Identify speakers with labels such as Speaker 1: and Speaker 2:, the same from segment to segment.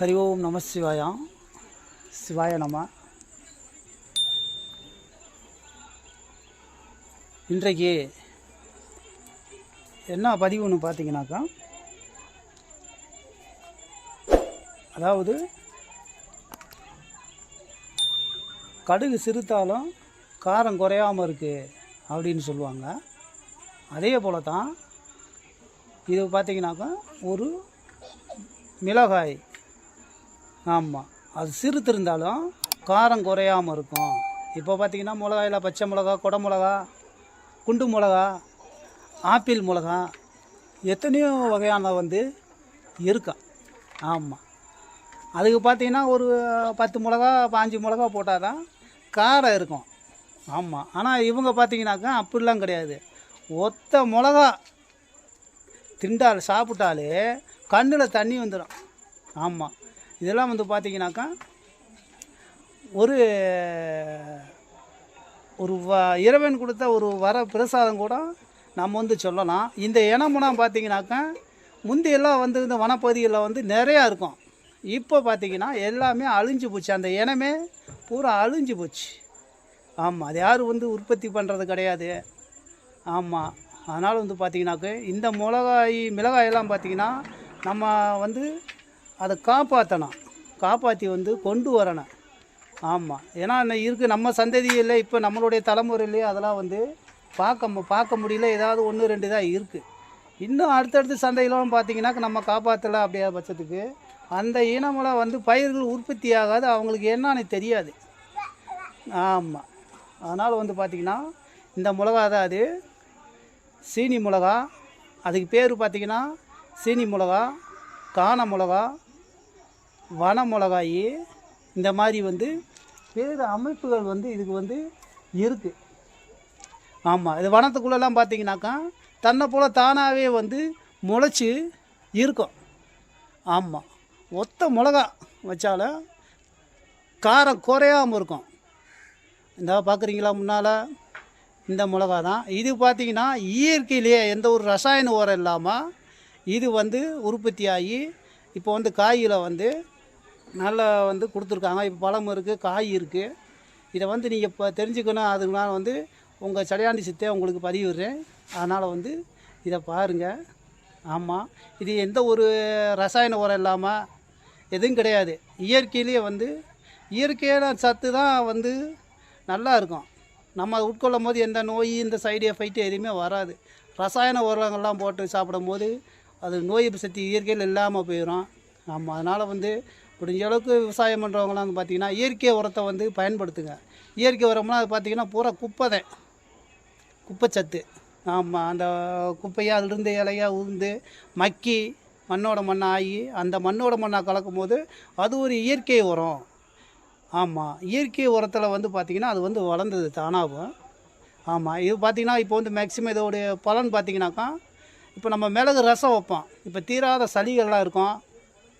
Speaker 1: ஹரி ஓம் நம சிவாயா சிவாய நம இன்றைக்கு என்ன பதிவுன்னு பார்த்தீங்கன்னாக்கா? அதாவது கடுகு சிறுத்தாலும் காரம் குறையாமல் இருக்குது அப்படின்னு சொல்லுவாங்க. அதே போல் தான் இது பார்த்தீங்கன்னாக்கா ஒரு மிளகாய் ஆமாம் அது சிறுத்திருந்தாலும் காரம் குறையாமல் இருக்கும். இப்போ பார்த்தீங்கன்னா மிளகாயில் பச்சை மிளகா குடை மிளகா குண்டு மிளகா ஆப்பிள் மிளகா எத்தனையோ வகையான வந்து இருக்கா. ஆமாம் அதுக்கு பார்த்தீங்கன்னா ஒரு பத்து மிளகா பாஞ்சு மிளகா போட்டால் தான் காரம் இருக்கும். ஆமாம் ஆனால் இவங்க பார்த்தீங்கன்னாக்கா அப்படிலாம் கிடையாது. ஒத்த மிளகா திண்டால் சாப்பிட்டாலே கண்ணில் தண்ணி வந்துடும் ஆமாம் இதெல்லாம் வந்து பார்த்தீங்கன்னாக்கா ஒரு ஒரு வ இறைவன் கொடுத்த ஒரு வர பிரசாதம் கூட நம்ம வந்து சொல்லலாம். இந்த இனமுலாம் பார்த்தீங்கன்னாக்கா முந்தையெல்லாம் வந்து இந்த வனப்பகுதிகளில் வந்து நிறையா இருக்கும். இப்போ பார்த்தீங்கன்னா எல்லாமே அழிஞ்சு போச்சு. அந்த இனமே பூரா அழிஞ்சு போச்சு. ஆமாம் அது யாரும் வந்து உற்பத்தி பண்ணுறது கிடையாது. ஆமாம் அதனால் வந்து பார்த்திங்கனாக்க இந்த மிளகாய் மிளகாயெல்லாம் பார்த்திங்கன்னா நம்ம வந்து அதை காப்பாற்றணும் காப்பாற்றி வந்து கொண்டு வரணும். ஆமாம் ஏன்னா இன்னும் இருக்குது நம்ம சந்ததியில் இப்போ நம்மளுடைய தலைமுறையிலே அதெல்லாம் வந்து பார்க்க மு- பார்க்க முடியல. ஏதாவது ஒன்று ரெண்டு தான் இருக்குது இன்னும் அடுத்தடுத்த சந்தையிலும் பார்த்தீங்கன்னாக்க நம்ம காப்பாற்றலை அப்படியே பட்சத்துக்கு அந்த இனமெல்லாம் வந்து பயிர்கள் உற்பத்தி ஆகாது. அவங்களுக்கு என்னன்னு தெரியாது. ஆமாம் அதனால் வந்து பார்த்திங்கன்னா இந்த மிளகா தான் அது. சீனி மிளகா. அதுக்கு பேர் பார்த்திங்கன்னா சீனி மிளகா காண மிளகா வன மிளகாயி இந்த மாதிரி வந்து வேறு அமைப்புகள் வந்து இதுக்கு வந்து இருக்குது ஆமாம் இது வனத்துக்குள்ளெல்லாம் பார்த்தீங்கன்னாக்கா தன்னை போல் தானாகவே வந்து முளைச்சி இருக்கும். ஆமாம் ஒத்த மிளகா வச்சாலும் காரம் குறையாமல் இருக்கும். இந்த பார்க்குறீங்களா முன்னால்? இந்த மிளகா தான் இது பார்த்தீங்கன்னா இயற்கையிலேயே எந்த ஒரு ரசாயன உரம் இல்லாமல் இது வந்து உற்பத்தி ஆகி இப்போ வந்து காயில் வந்து நல்லா வந்து கொடுத்துருக்காங்க. இப்போ பழம் இருக்குது காய் இருக்குது இதை வந்து நீங்கள் இப்போ தெரிஞ்சுக்கணும். அதுக்கு நான் வந்து உங்கள் சடையாண்டி சித்தே உங்களுக்கு பதிவிடுறேன். அதனால் வந்து இதை பாருங்கள் ஆமாம் இது எந்த ஒரு ரசாயன உரம் இல்லாமல் எதுவும் கிடையாது. இயற்கையிலேயே வந்து இயற்கையான சத்து தான் வந்து நல்லா இருக்கும். நம்ம அதை உட்கொள்ளும் போது எந்த நோய் இந்த சைடு எஃபெக்ட் எதுவுமே வராது. ரசாயன உரங்கள்லாம் போட்டு சாப்பிடும் போது அது நோய் சக்தி இயற்கையில் இல்லாமல் போயிடும் ஆமாம் அதனால் வந்து முடிஞ்ச அளவுக்கு விவசாயம் பண்ணுறவங்களாம் வந்து பார்த்திங்கன்னா இயற்கை உரத்தை வந்து பயன்படுத்துங்க. இயற்கை உரம்லாம் அது பார்த்திங்கன்னா பூரா குப்பை தான். குப்பைச்சத்து ஆமாம் அந்த குப்பையாக அதிலிருந்து இலையாக உருந்து மக்கி மண்ணோட ஆகி அந்த மண்ணோட மண்ணாக கலக்கும் போது அது ஒரு இயற்கை உரம். ஆமாம் இயற்கை உரத்தில் வந்து பார்த்திங்கன்னா அது வந்து வளர்ந்தது தானாகும் ஆமாம் இது பார்த்திங்கன்னா இப்போ வந்து மேக்ஸிமம் இதோடைய பலன் பார்த்திங்கனாக்கா இப்போ நம்ம மிளகு ரசம் வைப்போம். இப்போ தீராத சளிகள்லாம் இருக்கும்.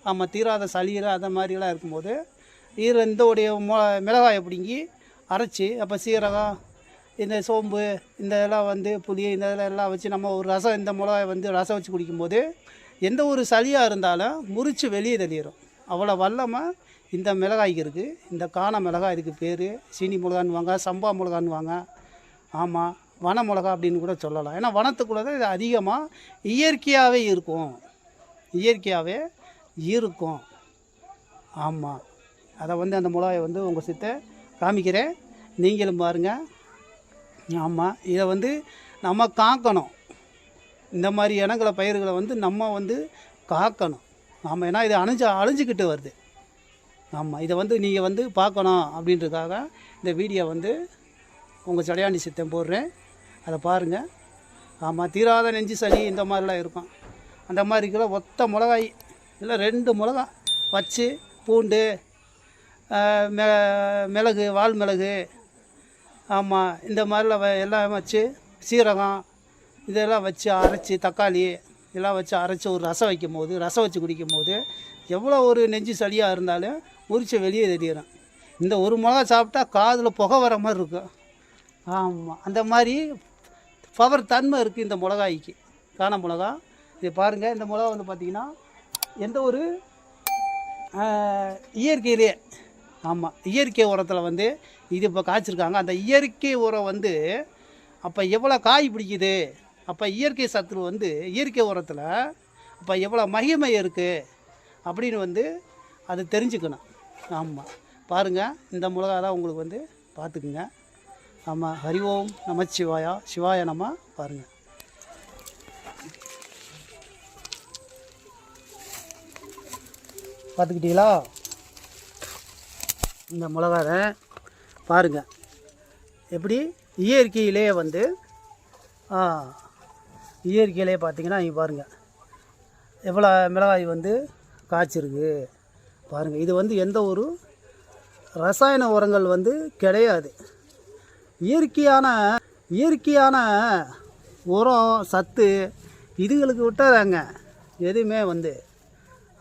Speaker 1: ஆமாம் தீராத சளியில் அந்த மாதிரிலாம் இருக்கும்போது இதில் இந்தோடைய மொ மிளகாயை பிடுங்கி அரைச்சி அப்போ சீரகம் இந்த சோம்பு இந்த இதெல்லாம் வந்து புளி இந்த இதெல்லாம் எல்லாம் வச்சு நம்ம ஒரு ரசம் இந்த மிளகாயை வந்து ரசம் வச்சு குடிக்கும்போது எந்த ஒரு சளியாக இருந்தாலும் முறித்து வெளியே தெளியிடும் அவ்வளோ வல்லமாக இந்த மிளகாய்க்கு இருக்குது இந்த காண மிளகாய் இதுக்கு பேர் சீனி மிளகான்னுவாங்க சம்பா மிளகான்னுவாங்க ஆமாம் வன மிளகா அப்படின்னு கூட சொல்லலாம். ஏன்னா வனத்துக்குள்ளே தான் இது அதிகமாக இயற்கையாகவே இருக்கும். இயற்கையாகவே இருக்கும். ஆமாம் அதை வந்து அந்த மிளகாயை வந்து உங்கள் சித்த காமிக்கிறேன். நீங்களும் பாருங்கள் ஆமாம் இதை வந்து நம்ம காக்கணும். இந்த மாதிரி இனங்களை பயிர்களை வந்து நம்ம வந்து காக்கணும். ஆமாம் ஏன்னா இது அழிஞ்சு அழிஞ்சிக்கிட்டு வருது. ஆமாம் இதை வந்து நீங்கள் வந்து பார்க்கணும் அப்படின்றதுக்காக இந்த வீடியோ வந்து உங்கள் சடையாண்டி சித்தம் போடுறேன். அதை பாருங்கள் ஆமாம் தீராத நெஞ்சு சளி இந்த மாதிரிலாம் இருக்கும். அந்த மாதிரி இருக்கிற ஒத்த மிளகாய் இல்லை ரெண்டு மிளகா வச்சு பூண்டு மிள- மிளகு வால் மிளகு ஆமாம் இந்த மாதிரிலாம் வ- எல்லாம் வச்சு சீரகம் இதெல்லாம் வச்சு அரைச்சி தக்காளி இதெல்லாம் வச்சு அரைச்சி ஒரு ரசம் வைக்கும் போது ரசம் வச்சு குடிக்கும் போது எவ்வளோ ஒரு நெஞ்சு சளியாக இருந்தாலும் முறிச்சு வெளியே தெரியணும் இந்த ஒரு மிளகா சாப்பிட்டா காதில் புகை வர மாதிரி இருக்கும். ஆமாம் அந்த மாதிரி பவர் தன்மை இருக்குது இந்த மிளகாய்க்கு. காண மிளகா. இது பாருங்கள் இந்த மிளகா வந்து பார்த்திங்கன்னா எந்த ஒரு இயற்கையிலே ஆமாம் இயற்கை உரத்தில் வந்து இது இப்போ காய்ச்சிருக்காங்க. அந்த இயற்கை உரம் வந்து அப்போ எவ்வளோ காய் பிடிக்குது? அப்போ இயற்கை சத்து வந்து இயற்கை உரத்தில் அப்போ எவ்வளோ மகிமை இருக்குது அப்படின்னு வந்து அது தெரிஞ்சுக்கணும். ஆமாம் பாருங்கள் இந்த மிளகா தான் உங்களுக்கு வந்து பார்த்துக்குங்க. ஆமாம் ஹரி ஓம் நமச்சிவாயா சிவாய நம்ம பாருங்கள் பார்த்துக்கிட்டீங்களா? இந்த மிளகாத பாருங்கள் எப்படி? இயற்கையிலே வந்து இயற்கையிலே பார்த்தீங்கன்னா இங்கே பாருங்கள் எவ்வளோ மிளகாய் வந்து காய்ச்சிருக்கு? பாருங்கள் இது வந்து எந்த ஒரு ரசாயன உரங்கள் வந்து கிடையாது. இயற்கையான இயற்கையான உரம் சத்து இதுகளுக்கு விட்டாதாங்க. எதுவுமே வந்து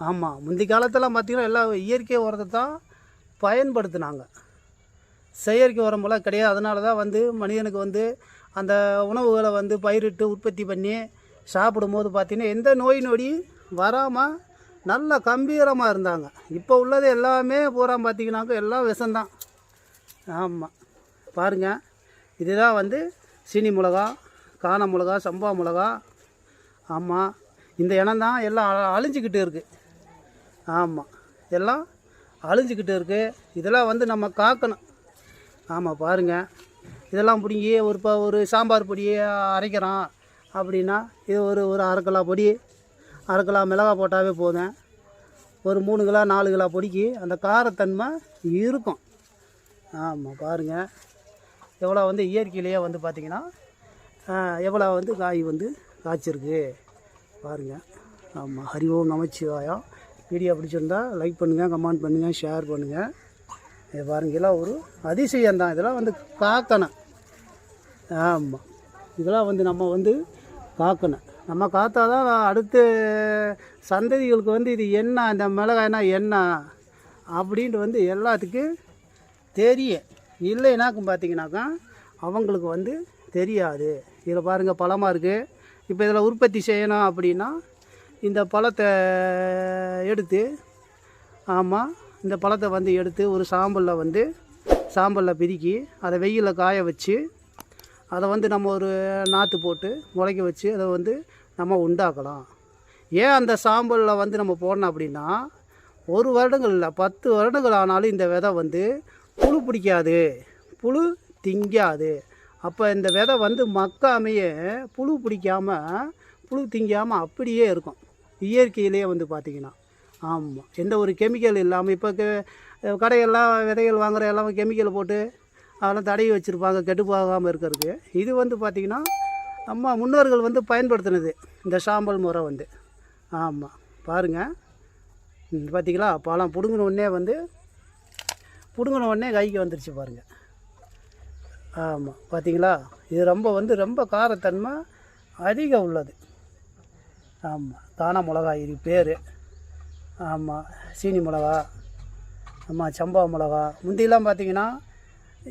Speaker 1: ஆமாம் முந்தி காலத்தில் பார்த்திங்கன்னா எல்லாம் இயற்கை உரத்தை தான் பயன்படுத்தினாங்க. செயற்கை உரமெல்லாம் கிடையாது. அதனால தான் வந்து மனிதனுக்கு வந்து அந்த உணவுகளை வந்து பயிரிட்டு உற்பத்தி பண்ணி சாப்பிடும்போது பார்த்திங்கன்னா எந்த நோய் நொடி வராமல் நல்ல கம்பீரமாக இருந்தாங்க. இப்போ உள்ளது எல்லாமே பூரா பார்த்திங்கனாக்கா எல்லாம் விஷந்தான் ஆமாம் பாருங்கள் இதுதான் வந்து சீனி மிளகா காண மிளகா சம்பா மிளகா. ஆமாம் இந்த இனம் தான் எல்லாம் அழிஞ்சிக்கிட்டு இருக்குது ஆமாம் எல்லாம் அழிஞ்சிக்கிட்டு இருக்குது இதெல்லாம் வந்து நம்ம காக்கணும். ஆமாம் பாருங்கள் இதெல்லாம் பிடிங்கி ஒரு இப்போ ஒரு சாம்பார் பொடியை அரைக்கிறோம் அப்படின்னா இது ஒரு ஒரு அரை கிலோ பொடி அரை கிலோ மிளகா போட்டாவே போதும். ஒரு மூணு கிலோ நாலு கிலோ பொடிக்கு அந்த காரத்தன்மை இருக்கும். ஆமாம் பாருங்கள் எவ்வளோ வந்து இயற்கையிலேயே வந்து பார்த்திங்கன்னா எவ்வளோ வந்து காய் வந்து காய்ச்சிருக்கு. பாருங்கள் ஆமாம் ஹரி ஓம் நமச்சிவாயா வீடியோ பிடிச்சிருந்தா லைக் பண்ணுங்கள் கமெண்ட் பண்ணுங்கள் ஷேர் பண்ணுங்கள் இது பாருங்க இதெல்லாம் ஒரு அதிசயம் தான். இதெல்லாம் வந்து காக்கணும் ஆமாம் இதெல்லாம் வந்து நம்ம வந்து காக்கணும் நம்ம காத்தா தான் அடுத்த சந்ததிகளுக்கு வந்து இது என்ன இந்த மிளகாய்னா என்ன அப்படின்ட்டு வந்து எல்லாத்துக்கும் தெரியும் இல்லைனாக்கும் பார்த்தீங்கன்னாக்கா அவங்களுக்கு வந்து தெரியாது. இதில் பாருங்கள் பழமாக இருக்குது இப்போ இதில் உற்பத்தி செய்யணும் அப்படின்னா இந்த பழத்தை எடுத்து ஆமாம் இந்த பழத்தை வந்து எடுத்து ஒரு சாம்பலில் வந்து சாம்பலில் பிரிக்கி அதை வெயிலில் காய வச்சு அதை வந்து நம்ம ஒரு நாற்று போட்டு முளைக்க வச்சு அதை வந்து நம்ம உண்டாக்கலாம். ஏன் அந்த சாம்பலில் வந்து நம்ம போடணும் அப்படின்னா ஒரு வருடங்கள் இல்லை பத்து வருடங்கள் ஆனாலும் இந்த விதை வந்து புழு பிடிக்காது. புழு திங்காது. அப்போ இந்த விதை வந்து மக்காமையே புழு பிடிக்காமல் புழு திங்காமல் அப்படியே இருக்கும். இயற்கையிலேயே வந்து பார்த்திங்கன்னா. ஆமாம் எந்த ஒரு கெமிக்கல் இல்லாமல் இப்போ கடையெல்லாம் விதைகள் வாங்குற எல்லாம் கெமிக்கல் போட்டு அதெல்லாம் தடவி வச்சுருப்பாங்க கெட்டு போகாமல் இருக்கிறதுக்கு இது வந்து பார்த்திங்கன்னா நம்ம முன்னோர்கள் வந்து பயன்படுத்தினது. இந்த சாம்பல் முறை வந்து. ஆமாம் பாருங்கள் பார்த்திங்களா பழம் பிடுங்கின உடனே வந்து பிடுங்கின உடனே கைக்கு வந்துருச்சு பாருங்கள் ஆமாம் பார்த்திங்களா இது ரொம்ப வந்து ரொம்ப காரத்தன்மை அதிகம் உள்ளது. ஆமாம் தானா மிளகா இது பேர். ஆமாம் சீனி மிளகா ஆமாம் சம்பா மிளகா. முந்தியெல்லாம் பார்த்தீங்கன்னா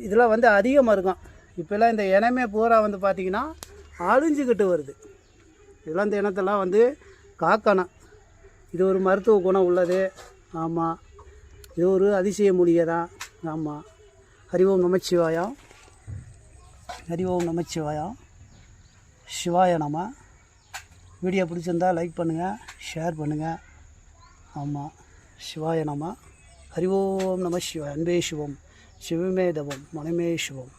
Speaker 1: இதெல்லாம் வந்து அதிகமாக இருக்கும். இப்போல்லாம் இந்த இனமே பூரா வந்து பார்த்திங்கன்னா அழிஞ்சிக்கிட்டு வருது. இதெல்லாம் இந்த இனத்தெல்லாம் வந்து காக்கணும். இது ஒரு மருத்துவ குணம் உள்ளது. ஆமாம் இது ஒரு அதிசய மூலிகை தான். ஆமாம் ஹரி நமச்சிவாயம் நமச்சிவாயா நமச்சிவாயம் சிவாய நம. வீடியோ பிடிச்சிருந்தால் லைக் பண்ணுங்கள் ஷேர் பண்ணுங்கள் ஆமாம் சிவாய நம. ஹரி ஓம் நம சிவ அன்பே சிவம். சிவமே தவம். மனமே சிவம்.